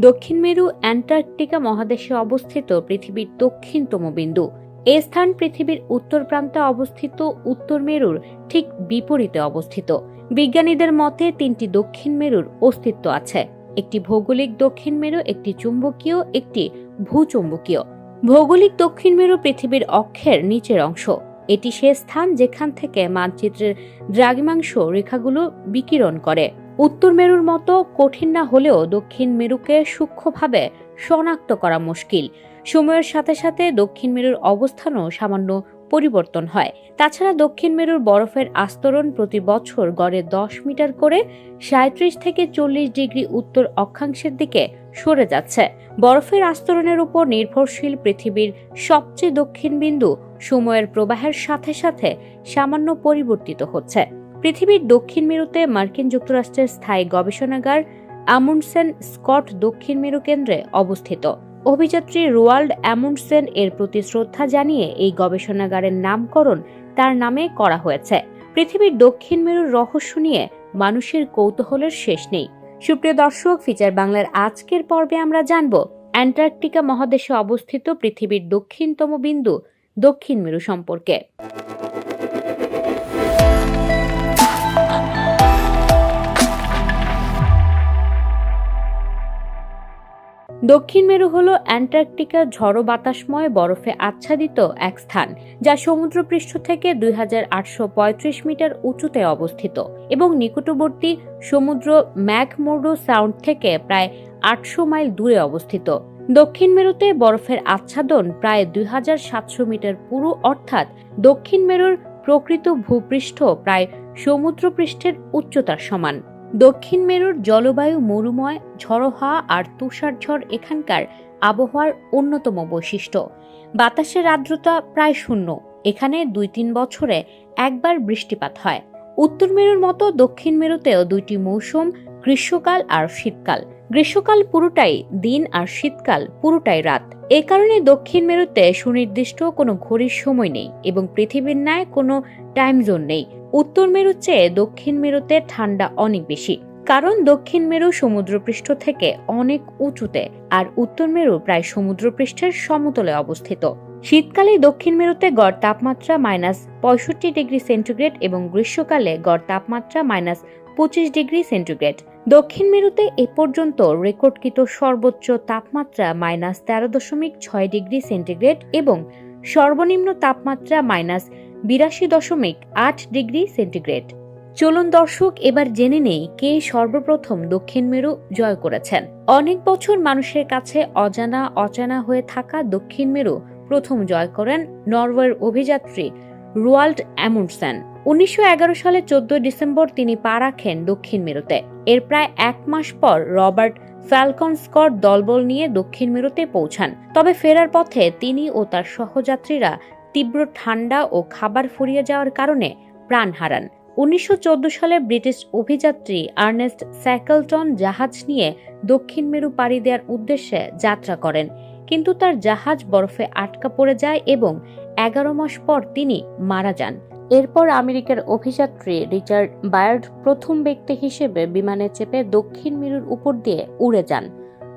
দক্ষিণ মেরু অ্যান্টার্কটিকা মহাদেশে অবস্থিত পৃথিবীর দক্ষিণতম বিন্দু। এ স্থান পৃথিবীর উত্তর প্রান্তে অবস্থিত, উত্তর মেরুর ঠিক বিপরীতে অবস্থিত। বিজ্ঞানীদের মতে তিনটি দক্ষিণ মেরুর অস্তিত্ব আছে। একটি ভৌগোলিক দক্ষিণ মেরু, একটি চুম্বকীয়, একটি ভূচুম্বকীয়। ভৌগোলিক দক্ষিণ মেরু পৃথিবীর অক্ষের নিচের অংশ। এটি সে স্থান যেখান থেকে মানচিত্রের দ্রাঘিমাংশ রেখাগুলো বিকিরণ করে। উত্তর মেরুর মতো কঠিন না হলেও দক্ষিণ মেরুকে সূক্ষ্মভাবে শনাক্ত করা মুশকিল। সময়ের সাথে সাথে দক্ষিণ মেরুর অবস্থানও সামান্য পরিবর্তন হয়। তাছাড়া দক্ষিণ মেরুর বরফের আস্তরণ প্রতি বছর গড়ে দশ মিটার করে সাঁত্রিশ থেকে চল্লিশ ডিগ্রি উত্তর অক্ষাংশের দিকে সরে যাচ্ছে। বরফের আস্তরণের উপর নির্ভরশীল পৃথিবীর সবচেয়ে দক্ষিণ বিন্দু সময়ের প্রবাহের সাথে সাথে সামান্য পরিবর্তিত হচ্ছে। পৃথিবীর দক্ষিণ মেরুতে মার্কিন যুক্তরাষ্ট্রের স্থায়ী গবেষণাগার আমুন্ডসেন স্কট দক্ষিণ মেরু কেন্দ্রে অবস্থিত। অভিযাত্রী রোয়াল্ড অ্যামুন্ডসেন এর প্রতি শ্রদ্ধা জানিয়ে এই গবেষণাগারের নামকরণ তার নামে করা হয়েছে। পৃথিবীর দক্ষিণ মেরুর রহস্য নিয়ে মানুষের কৌতূহলের শেষ নেই। সুপ্রিয় দর্শক, ফিচার বাংলার আজকের পর্বে আমরা জানব, অ্যান্টার্কটিকা মহাদেশে অবস্থিত পৃথিবীর দক্ষিণতম বিন্দু দক্ষিণ মেরু সম্পর্কে। দক্ষিণ মেরু হল অ্যান্টার্কটিকা ঝড়ো বাতাসময় বরফে আচ্ছাদিত এক স্থান, যা সমুদ্রপৃষ্ঠ থেকে দুই হাজার আটশো পঁয়ত্রিশ মিটার উঁচুতে অবস্থিত এবং নিকটবর্তী সমুদ্র ম্যাকমোর্ডো সাউন্ড থেকে প্রায় আটশো মাইল দূরে অবস্থিত। দক্ষিণ মেরুতে বরফের আচ্ছাদন প্রায় দুই হাজার সাতশো মিটার পুরু, অর্থাৎ দক্ষিণ মেরুর প্রকৃত ভূপৃষ্ঠ প্রায় সমুদ্রপৃষ্ঠের উচ্চতার সমান। দক্ষিণ মেরুর জলবায়ু মরুময় ঝড়ো হাওয়া আর তুষারঝড় এখানকার আবহাওয়ার অন্যতম বৈশিষ্ট্য। বাতাসের আর্দ্রতা প্রায় শূন্য। এখানে দুই তিন বছরে একবার বৃষ্টিপাত হয়। উত্তর মেরুর মতো দক্ষিণ মেরুতেও দুইটি মৌসুম, গ্রীষ্মকাল আর শীতকাল। গ্রীষ্মকাল পুরোটাই দিন আর শীতকাল পুরোটাই রাত। এ কারণে দক্ষিণ মেরুতে সুনির্দিষ্ট কোনো ঘড়ির সময় নেই এবং পৃথিবীর ন্যায় কোনো টাইম জোন নেই। উত্তর মেরুর চেয়ে দক্ষিণ মেরুতে ঠান্ডা অনেক বেশি। কারণ দক্ষিণ মেরু সমুদ্রপৃষ্ঠ থেকে অনেক উঁচুতে আর উত্তর মেরু প্রায় সমুদ্রপৃষ্ঠের সমতলে অবস্থিত। শীতকালে দক্ষিণ মেরুতে গড় তাপমাত্রা মাইনাস পঁয়ষট্টি ডিগ্রি সেন্টিগ্রেড এবং গ্রীষ্মকালে গড় তাপমাত্রা মাইনাস পঁচিশ ডিগ্রি সেন্টিগ্রেড। দক্ষিণ মেরুতে এ পর্যন্ত রেকর্ডকৃত সর্বোচ্চ তাপমাত্রা মাইনাস তেরো দশমিক ছয় ডিগ্রি সেন্টিগ্রেড এবং সর্বনিম্ন তাপমাত্রা মাইনাস বিরাশি দশমিক আট ডিগ্রি সেন্টিগ্রেড। চলুন দর্শক, এবার জেনে নেই কে সর্বপ্রথম দক্ষিণ মেরু জয় করেছেন। অনেক বছর মানুষের কাছে অজানা অচানা হয়ে থাকা দক্ষিণ মেরু প্রথম জয় করেন নরওয়ের অভিযাত্রী রোয়াল্ড অ্যামুন্ডসেন। উনিশশো এগারো সালে চোদ্দ ডিসেম্বর তিনি পা রাখেন দক্ষিণ মেরুতে। এর প্রায় এক মাস পর রবার্ট ফ্যালকন স্কট দলবল নিয়ে দক্ষিণ মেরুতে পৌঁছান। তবে ফেরার পথে তিনি ও তার সহযাত্রীরা তীব্র ঠান্ডা ও খাবার ফুরিয়ে যাওয়ার কারণে প্রাণ হারান। উনিশশো চোদ্দ সালে ব্রিটিশ অভিযাত্রী আর্নেস্ট স্যাকলটন জাহাজ নিয়ে দক্ষিণ মেরু পাড়ি দেওয়ার উদ্দেশ্যে যাত্রা করেন, কিন্তু তার জাহাজ বরফে আটকা পড়ে যায় এবং এগারো মাস পর তিনি মারা যান। এরপর আমেরিকার অভিযাত্রী রিচার্ড বায়ার্ড প্রথম ব্যক্তি হিসেবে বিমানে চেপে দক্ষিণ মেরুর উপর দিয়ে উড়ে যান।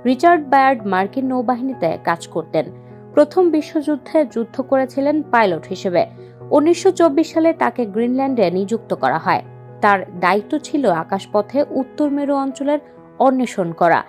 রিচার্ড বায়ার্ড মার্কিন নৌবাহিনীতে কাজ করতেন। প্রথম বিশ্বযুদ্ধে যুদ্ধ করেছিলেন পাইলট হিসেবে। উনিশশো চব্বিশ সালে তাকে গ্রিনল্যান্ডে নিযুক্ত করা হয়। তার দায়িত্ব ছিল আকাশপথে উত্তর মেরু অঞ্চলের অন্বেষণ করা।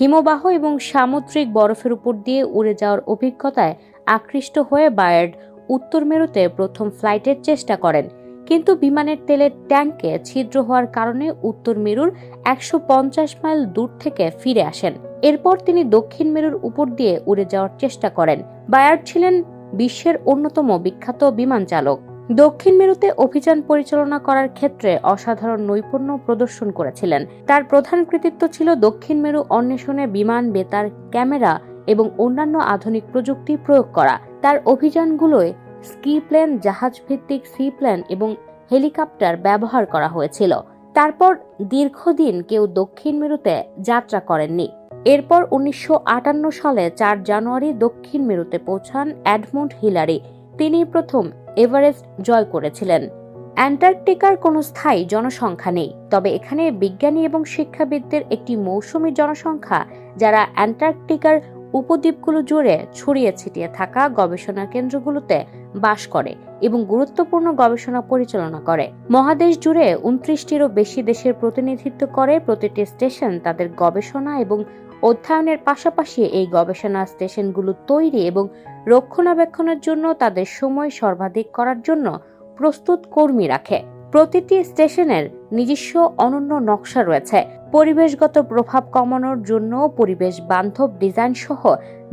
হিমবাহ এবং সামুদ্রিক বরফের উপর দিয়ে উড়ে যাওয়ার অভিজ্ঞতায় আকৃষ্ট হয়ে বায়ার্ড উত্তর মেরুতে প্রথম ফ্লাইটের চেষ্টা করেন। কিন্তু বিমানের তেলের ট্যাঙ্কে ছিদ্র হওয়ার কারণে উত্তর মেরুর একশো পঞ্চাশ মাইল দূর থেকে ফিরে আসেন। এরপর তিনি দক্ষিণ মেরুর উপর দিয়ে উড়ে যাওয়ার চেষ্টা করেন। বায়ার্ড ছিলেন বিশ্বের অন্যতম বিখ্যাত বিমান চালক। দক্ষিণ মেরুতে অভিযান পরিচালনা করার ক্ষেত্রে অসাধারণ নৈপুণ্য প্রদর্শন করেছিলেন। তার প্রধান কৃতিত্ব ছিল দক্ষিণ মেরু অন্বেষণে বিমান বেতার, ক্যামেরা এবং অন্যান্য আধুনিক প্রযুক্তি প্রয়োগ করা। তার অভিযানগুলোয় স্কি প্লেন জাহাজ ভিত্তিক সি প্লেন এবং হেলিকপ্টার ব্যবহার করা হয়েছিল। তারপর দীর্ঘদিন কেউ দক্ষিণ মেরুতে যাত্রা করেননি। এরপর উনিশশো আটান্ন সালে চার জানুয়ারি দক্ষিণ মেরুতে পৌঁছান অ্যাডমন্ড হিলারি। তিনি প্রথম এভারেস্ট জয় করেছিলেন। অ্যান্টার্কটিকার কোনো স্থায়ী জনসংখ্যা নেই, তবে এখানে বিজ্ঞানী এবং শিক্ষাবিদদের একটি মৌসুমী জনসংখ্যা, যারা অ্যান্টার্কটিকার উপদ্বীপগুলো জুড়ে ছড়িয়ে ছিটিয়ে থাকা গবেষণা কেন্দ্রগুলোতে বাস করে এবং গুরুত্বপূর্ণ গবেষণা পরিচালনা করে। মহাদেশ জুড়ে উনত্রিশটিরও বেশি দেশের প্রতিনিধিত্ব করে প্রতিটি স্টেশন তাদের গবেষণা এবং অধ্যয়নের পাশাপাশি এই গবেষণা স্টেশনগুলো তৈরি এবং রক্ষণাবেক্ষণের জন্য তাদের সময় সর্বাধিক করার জন্য প্রস্তুত কর্মী রাখে। প্রতিটি স্টেশনের নিজস্ব অনন্য নকশা রয়েছে। পরিবেশগত প্রভাব কমানোর জন্য পরিবেশ বান্ধব ডিজাইন সহ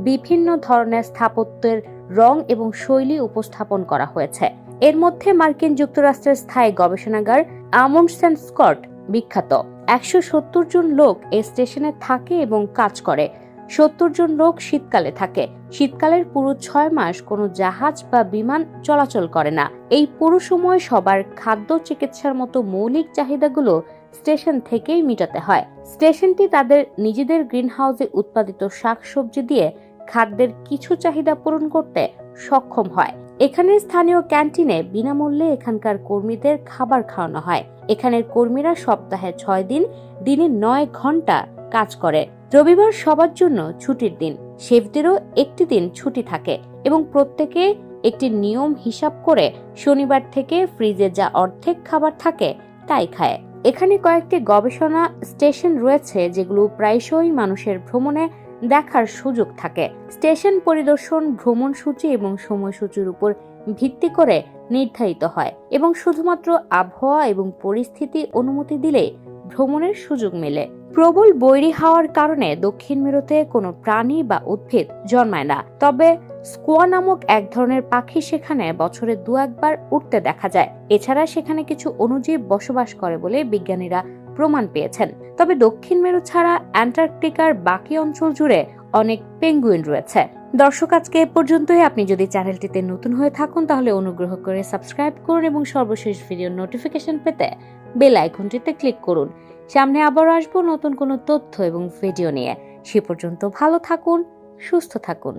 বিভিন্ন ধরনের স্থাপত্যের রং এবং শৈলী উপস্থাপন করা হয়েছে। এর মধ্যে মার্কিন যুক্তরাষ্ট্রের স্থায়ী গবেষণাগার আমন্ডসেন স্কট বিখ্যাত। একশো সত্তর জন লোক এই স্টেশনে থাকে এবং কাজ করে। সত্তর জন লোক শীতকালে থাকে। শীতকালের পুরো ছয় মাস কোনো জাহাজ বা বিমান চলাচল করে না। এই পুরো সময় সবার খাদ্য চিকিৎসার মতো মৌলিক চাহিদাগুলো স্টেশন থেকেই মেটাতে হয়। স্টেশনটি তাদের নিজেদের গ্রিনহাউসে উৎপাদিত শাকসবজি দিয়ে খাদ্যের কিছু চাহিদা পূরণ করতে সক্ষম হয়। এখানে স্থানীয় ক্যান্টিনে বিনামূল্যে এখানকার কর্মীদের খাবার খাওয়ানো হয়। এখানের কর্মীরা সপ্তাহে ছয় দিন, দিনে নয় ঘণ্টা কাজ করে। রবিবার সবার জন্য ছুটির দিন। শেফদেরও একটি দিন ছুটি থাকে এবং প্রত্যেকে একটি নিয়ম হিসাব করে শনিবার থেকে ফ্রিজে যা অর্ধেক খাবার থাকে তাই খায়। এখানে কয়েকটি গবেষণা স্টেশন রয়েছে যেগুলো প্রায়শই মানুষের ভ্রমণে দেখার সুযোগ থাকে। স্টেশন পরিদর্শন, ভ্রমণ সূচি এবং সময়সূচির উপর ভিত্তি করে নির্ধারিত হয় এবং শুধুমাত্র আবহাওয়া এবং পরিস্থিতি অনুমতি দিলে ভ্রমণের সুযোগ মেলে। প্রবল বৈরী হওয়ার কারণে দক্ষিণ মেরুতে কোনো প্রাণী বা উদ্ভিদ জন্মায় না। তবে স্কোয়া নামক এক ধরনের পাখি সেখানে বছরে দু একবার উঠতে দেখা যায়। এছাড়া সেখানে কিছু অণুজীব বসবাস করে বলে বিজ্ঞানীরা প্রমাণ পেয়েছেন। তবে দক্ষিণ মেরু ছাড়া অ্যান্টার্কটিকার বাকি অঞ্চল জুড়ে অনেক পেঙ্গুইন রয়েছে। দর্শক, আজকে এ পর্যন্তই। আপনি যদি চ্যানেলটিতে নতুন হয়ে থাকুন, তাহলে অনুগ্রহ করে সাবস্ক্রাইব করুন এবং সর্বশেষ ভিডিওর নোটিফিকেশন পেতে বেল আইকনটিতে ক্লিক করুন। সামনে আবার আসব নতুন কোনো তথ্য এবং ভিডিও নিয়ে। সে পর্যন্ত ভালো থাকুন, সুস্থ থাকুন।